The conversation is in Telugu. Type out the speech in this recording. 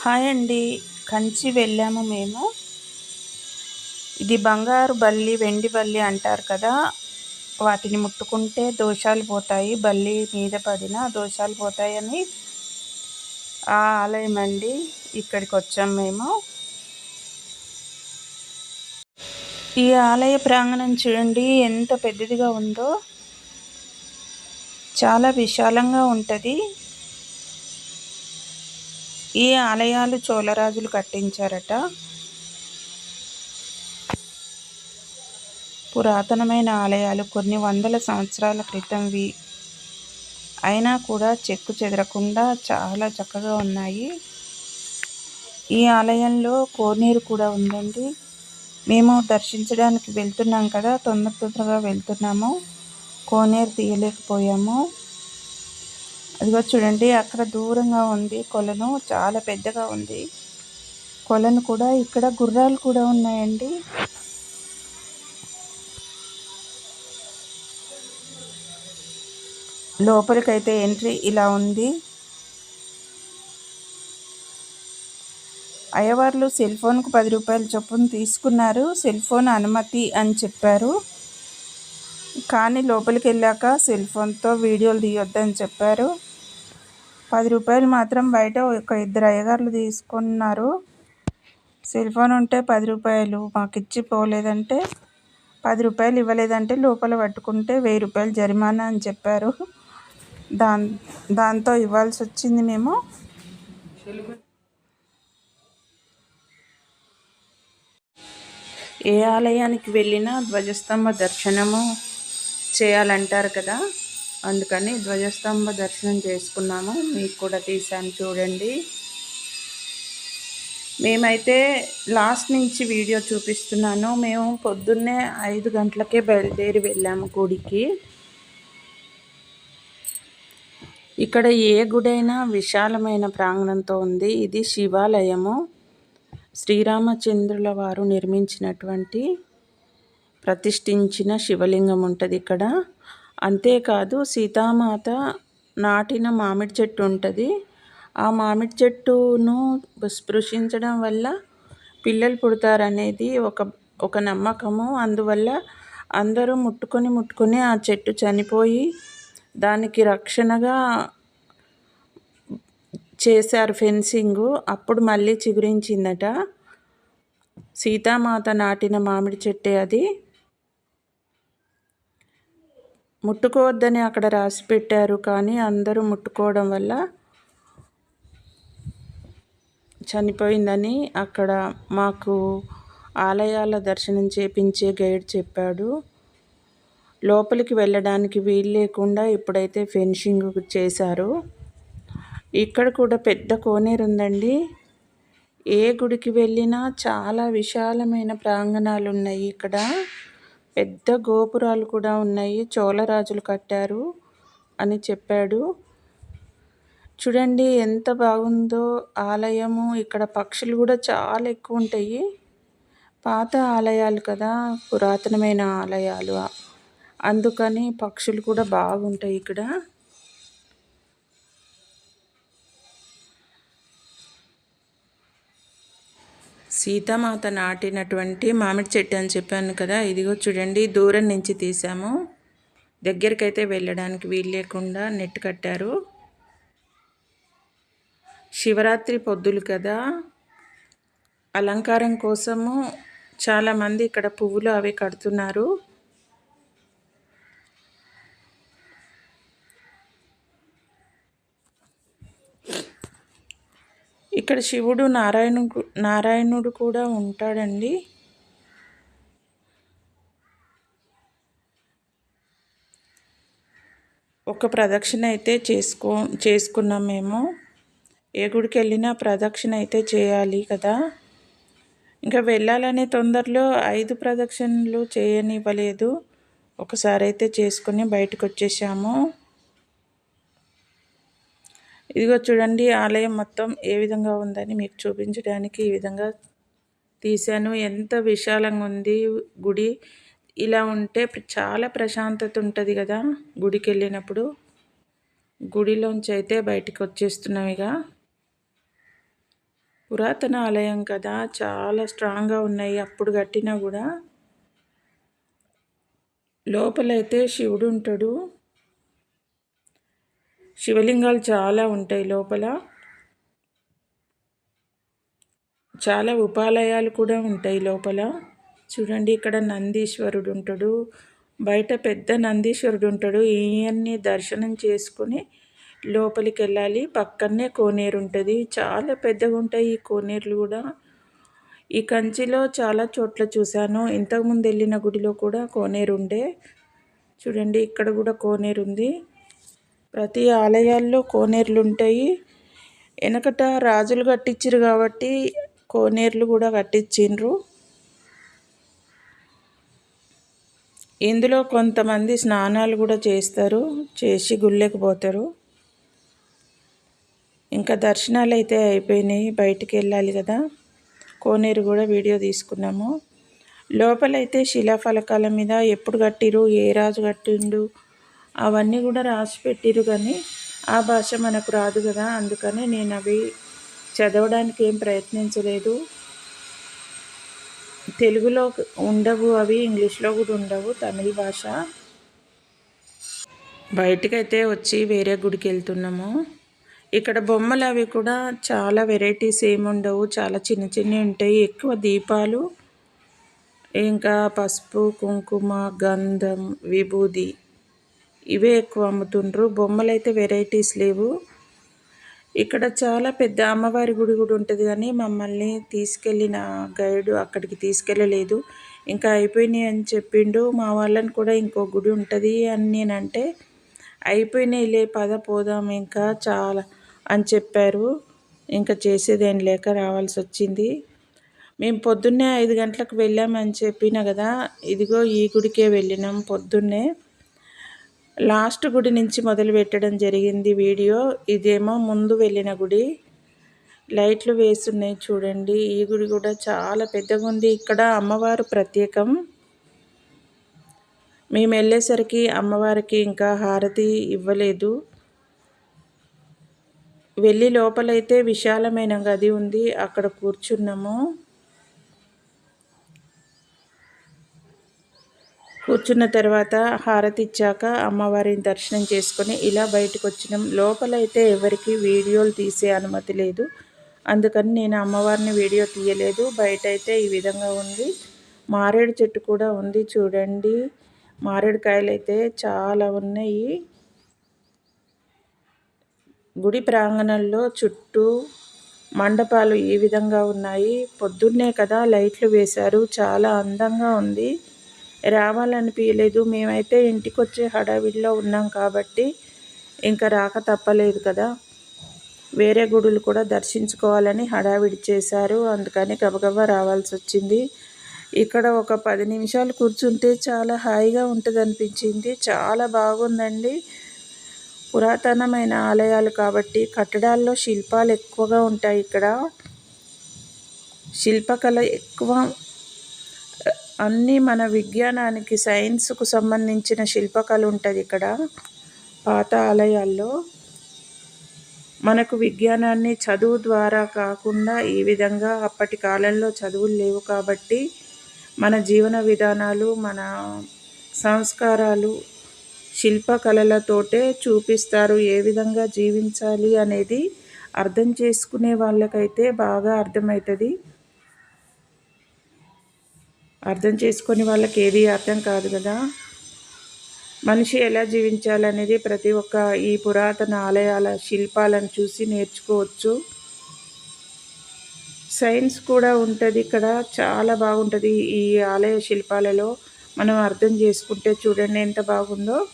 హాయ్ అండి. కంచి వెళ్ళాము మేము. ఇది బంగారు బల్లి వెండి బల్లి అంటారు కదా. వాటిని ముట్టుకుంటే దోషాలు పోతాయి. బల్లి మీద పడిన దోషాలు పోతాయని ఆ ఆలయం అండి. ఇక్కడికి వచ్చాం మేము. ఈ ఆలయ ప్రాంగణం చూడండి. ఎంత పెద్దదిగా ఉందో. చాలా విశాలంగా ఉంటుంది. ఈ ఆలయాలు చోళరాజులు కట్టించారట. పురాతనమైన ఆలయాలు కొన్ని వందల సంవత్సరాల క్రితంవి అయినా కూడా చెక్కు చెదరకుండా చాలా చక్కగా ఉన్నాయి. ఈ ఆలయంలో కోనేరు కూడా ఉందండి. మేము దర్శించడానికి వెళ్తున్నాం కదా తొందర తొందరగా వెళ్తున్నాము. కోనేరు తీయలేకపోయాము. అదిగో చూడండి అక్కడ దూరంగా ఉంది కొలను చాలా పెద్దగా ఉంది. కొలను కూడా ఇక్కడ గుర్రాలు కూడా ఉన్నాయండి. లోపలికైతే ఎంట్రీ ఇలా ఉంది. అయ్యవార్లు సెల్ ఫోన్కు పది రూపాయల చొప్పున తీసుకున్నారు. సెల్ ఫోన్ అనుమతి అని చెప్పారు. కానీ లోపలికి వెళ్ళాక సెల్ ఫోన్తో వీడియోలు తీయొద్దని చెప్పారు. పది రూపాయలు మాత్రం బయట ఒక ఇద్దరు అయ్యగారులు తీసుకున్నారు. సెల్ ఫోన్ ఉంటే పది రూపాయలు మాకు ఇచ్చి పోలేదంటే పది రూపాయలు ఇవ్వలేదంటే లోపల పట్టుకుంటే వెయ్యి రూపాయలు జరిమానా అని చెప్పారు. దాన్ దాంతో ఇవ్వాల్సి వచ్చింది మేము. ఏ ఆలయానికి వెళ్ళినా ధ్వజస్తంభ దర్శనము చేయాలంటారు కదా? అందుకని ధ్వజస్తంభ దర్శనం చేసుకున్నాము. మీకు కూడా తీసాను చూడండి. మేమైతే లాస్ట్ నుంచి వీడియో చూపిస్తున్నాను. మేము పొద్దున్నే ఐదు గంటలకే బయలుదేరి వెళ్ళాము గుడికి. ఇక్కడ ఏ గుడైనా విశాలమైన ప్రాంగణంతో ఉంది. ఇది శివాలయము. శ్రీరామచంద్రుల వారు నిర్మించినటువంటి ప్రతిష్ఠించిన శివలింగం ఉంటుంది ఇక్కడ. అంతేకాదు సీతామాత నాటిన మామిడి చెట్టు ఉంటుంది. ఆ మామిడి చెట్టును స్పృశించడం వల్ల పిల్లలు పుడతారనేది ఒక ఒక నమ్మకము. అందువల్ల అందరూ ముట్టుకొని ముట్టుకొని ఆ చెట్టు చనిపోయి దానికి రక్షణగా చేశారు ఫెన్సింగ్. అప్పుడు మళ్ళీ చిగురించిందట. సీతామాత నాటిన మామిడి చెట్టే అది. ముట్టుకోవద్దని అక్కడ రాసి పెట్టారు కానీ అందరూ ముట్టుకోవడం వల్ల చనిపోయిందని అక్కడ మాకు ఆలయాల దర్శనం చేపించే గైడ్ చెప్పాడు. లోపలికి వెళ్ళడానికి వీలు లేకుండా ఇప్పుడైతే ఫెన్షింగ్ చేశారు. ఇక్కడ కూడా పెద్ద కోనేరు ఉందండి. ఏ గుడికి వెళ్ళినా చాలా విశాలమైన ప్రాంగణాలు ఉన్నాయి ఇక్కడ. పెద్ద గోపురాలు కూడా ఉన్నాయి. చోళరాజులు కట్టారు అని చెప్పాడు. చూడండి ఎంత బాగుందో ఆలయము. ఇక్కడ పక్షులు కూడా చాలా ఎక్కువ ఉంటాయి. పాత ఆలయాలు కదా పురాతనమైన ఆలయాలు. అందుకని పక్షులు కూడా బాగుంటాయి ఇక్కడ. సీతామాత నాటినటువంటి మామిడి చెట్టు అని చెప్పాను కదా ఇదిగో చూడండి దూరం నుంచి తీసాము దగ్గరికైతే వెళ్ళడానికి వీలు లేకుండా నెట్ కట్టారు. శివరాత్రి పొద్దులు కదా. అలంకారం కోసము చాలామంది ఇక్కడ పువ్వులు అవి కడుతున్నారు. ఇక్కడ శివుడు నారాయణుడు నారాయణుడు కూడా ఉంటాడండి. ఒక ప్రదక్షిణ అయితే చేసుకో చేసుకున్నాం మేము. ఏ గుడికి వెళ్ళినా ప్రదక్షిణ అయితే చేయాలి కదా. ఇంకా వెళ్ళాలనే తొందరలో ఐదు ప్రదక్షిణలు చేయనివ్వలేదు. ఒకసారి అయితే చేసుకుని బయటకు వచ్చేసాము. ఇదిగో చూడండి ఆలయం మొత్తం ఏ విధంగా ఉందని మీకు చూపించడానికి ఈ విధంగా తీశాను. ఎంత విశాలంగా ఉంది గుడి. ఇలా ఉంటే చాలా ప్రశాంతత ఉంటుంది కదా గుడికి వెళ్ళినప్పుడు గుడిలోంచి అయితే బయటికి వచ్చేస్తున్నాం ఇక. పురాతన ఆలయం కదా చాలా స్ట్రాంగ్గా ఉన్నాయి అప్పుడు కట్టినా కూడా. లోపలైతే శివుడు ఉంటాడు. శివలింగాలు చాలా ఉంటాయి లోపల. చాలా ఉపాలయాలు కూడా ఉంటాయి లోపల. చూడండి ఇక్కడ నందీశ్వరుడు ఉంటాడు. బయట పెద్ద నందీశ్వరుడు ఉంటాడు. ఈయన్ని దర్శనం చేసుకుని లోపలికి వెళ్ళాలి. పక్కనే కోనేరు ఉంటుంది. చాలా పెద్దగా ఉంటాయి ఈ కోనేరులు కూడా. ఈ కంచిలో చాలా చోట్ల చూశాను. ఇంతకుముందు వెళ్ళిన గుడిలో కూడా కోనేరు ఉండే. చూడండి ఇక్కడ కూడా కోనేరు ఉంది. ప్రతి ఆలయాల్లో కోనేరులు ఉంటాయి వెనకట రాజులు కట్టించారు కాబట్టి కోనేరులు కూడా కట్టించిండ్రు ఇందులో కొంతమంది స్నానాలు కూడా చేస్తారు చేసి గుళ్ళకి పోతారు. ఇంకా దర్శనాలు అయితే అయిపోయినాయి బయటికి వెళ్ళాలి కదా. కోనేరు కూడా వీడియో తీసుకున్నాము. లోపలైతే శిలాఫలకాల మీద ఎప్పుడు కట్టిరు ఏ రాజు కట్టిండు అవన్నీ కూడా రాసి పెట్టిరు కానీ ఆ భాష మనకు రాదు కదా. అందుకని నేను అవి చదవడానికి ఏం ప్రయత్నించలేదు. తెలుగులో ఉండవు అవి ఇంగ్లీష్లో కూడా ఉండవు తమిళ భాష. బయటకైతే వచ్చి వేరే గుడికి వెళ్తున్నాము. ఇక్కడ బొమ్మలు అవి కూడా చాలా వెరైటీస్ ఏమి ఉండవు. చాలా చిన్న చిన్నవి ఉంటాయి. ఎక్కువ దీపాలు ఇంకా పసుపు కుంకుమ గంధం విభూది ఇవే ఎక్కువ అమ్ముతుండ్రు. బొమ్మలు అయితే వెరైటీస్ లేవు. ఇక్కడ చాలా పెద్ద అమ్మవారి గుడి కూడా ఉంటుంది కానీ మమ్మల్ని తీసుకెళ్ళిన గైడ్ అక్కడికి తీసుకెళ్ళలేదు. ఇంకా అయిపోయినాయి అని చెప్పిండు. మా వాళ్ళని కూడా ఇంకో గుడి ఉంటుంది అని నేనంటే అయిపోయినాయి లే పద పోదాం ఇంకా చాలా అని చెప్పారు. ఇంకా చేసేదేం లేక రావాల్సి వచ్చింది. మేము పొద్దున్నే ఐదు గంటలకు వెళ్ళామని చెప్పిన కదా ఇదిగో ఈ గుడికే వెళ్ళినాం పొద్దున్నే. లాస్ట్ గుడి నుంచి మొదలు పెట్టడం జరిగింది వీడియో. ఇదేమో ముందు వెళ్ళిన గుడి. లైట్లు వేస్తున్నాయి చూడండి. ఈ గుడి కూడా చాలా పెద్దగా ఉంది. ఇక్కడ అమ్మవారు ప్రత్యేకం. మేము వెళ్ళేసరికి అమ్మవారికి ఇంకా హారతి ఇవ్వలేదు. వెళ్ళి లోపలైతే విశాలమైన గది ఉంది. అక్కడ కూర్చున్నాము. కూర్చున్న తర్వాత హారతి ఇచ్చాక అమ్మవారిని దర్శనం చేసుకొని ఇలా బయటకు వచ్చినాం. లోపలైతే ఎవరికి వీడియోలు తీసే అనుమతి లేదు. అందుకని నేను అమ్మవారిని వీడియో తీయలేదు. బయట అయితే ఈ విధంగా ఉంది. మారేడు చెట్టు కూడా ఉంది చూడండి. మారేడుకాయలు అయితే చాలా ఉన్నాయి. గుడి ప్రాంగణంలో చుట్టూ మండపాలు ఈ విధంగా ఉన్నాయి. పొద్దున్నే కదా లైట్లు వేశారు. చాలా అందంగా ఉంది. రావాలనిపించలేదు మేమైతే ఇంటికి వచ్చే హడావిడిలో ఉన్నాం కాబట్టి ఇంకా రాక తప్పలేదు కదా. వేరే గుడులు కూడా దర్శించుకోవాలని హడావిడి చేశారు. అందుకని గబగబా రావాల్సి వచ్చింది ఇక్కడ ఒక పది నిమిషాలు కూర్చుంటే చాలా హాయిగా ఉంటుంది అనిపించింది చాలా బాగుందండి. పురాతనమైన ఆలయాలు కాబట్టి కట్టడాల్లో శిల్పాలు ఎక్కువగా ఉంటాయి ఇక్కడ. శిల్పకళ ఎక్కువ అన్నీ మన విజ్ఞానానికి సైన్స్కు సంబంధించిన శిల్పకళ ఉంటుంది ఇక్కడ. పాత ఆలయాల్లో మనకు విజ్ఞానాన్ని చదువు ద్వారా కాకుండా ఈ విధంగా అప్పటి కాలంలో చదువులు లేవు కాబట్టి మన జీవన విధానాలు మన సంస్కారాలు శిల్పకళలతోటే చూపిస్తారు. ఏ విధంగా జీవించాలి అనేది అర్థం చేసుకునే వాళ్ళకైతే బాగా అర్థమవుతుంది. అర్థం చేసుకుని వాళ్ళకి ఏది అర్థం కాదు కదా. మనిషి ఎలా జీవించాలనేది ప్రతి ఒక్క ఈ పురాతన ఆలయాల శిల్పాలను చూసి నేర్చుకోవచ్చు. సైన్స్ కూడా ఉంటుంది ఇక్కడ చాలా బాగుంటుంది ఈ ఆలయ శిల్పాలలో. మనం అర్థం చేసుకుంటే చూడండి ఎంత బాగుందో.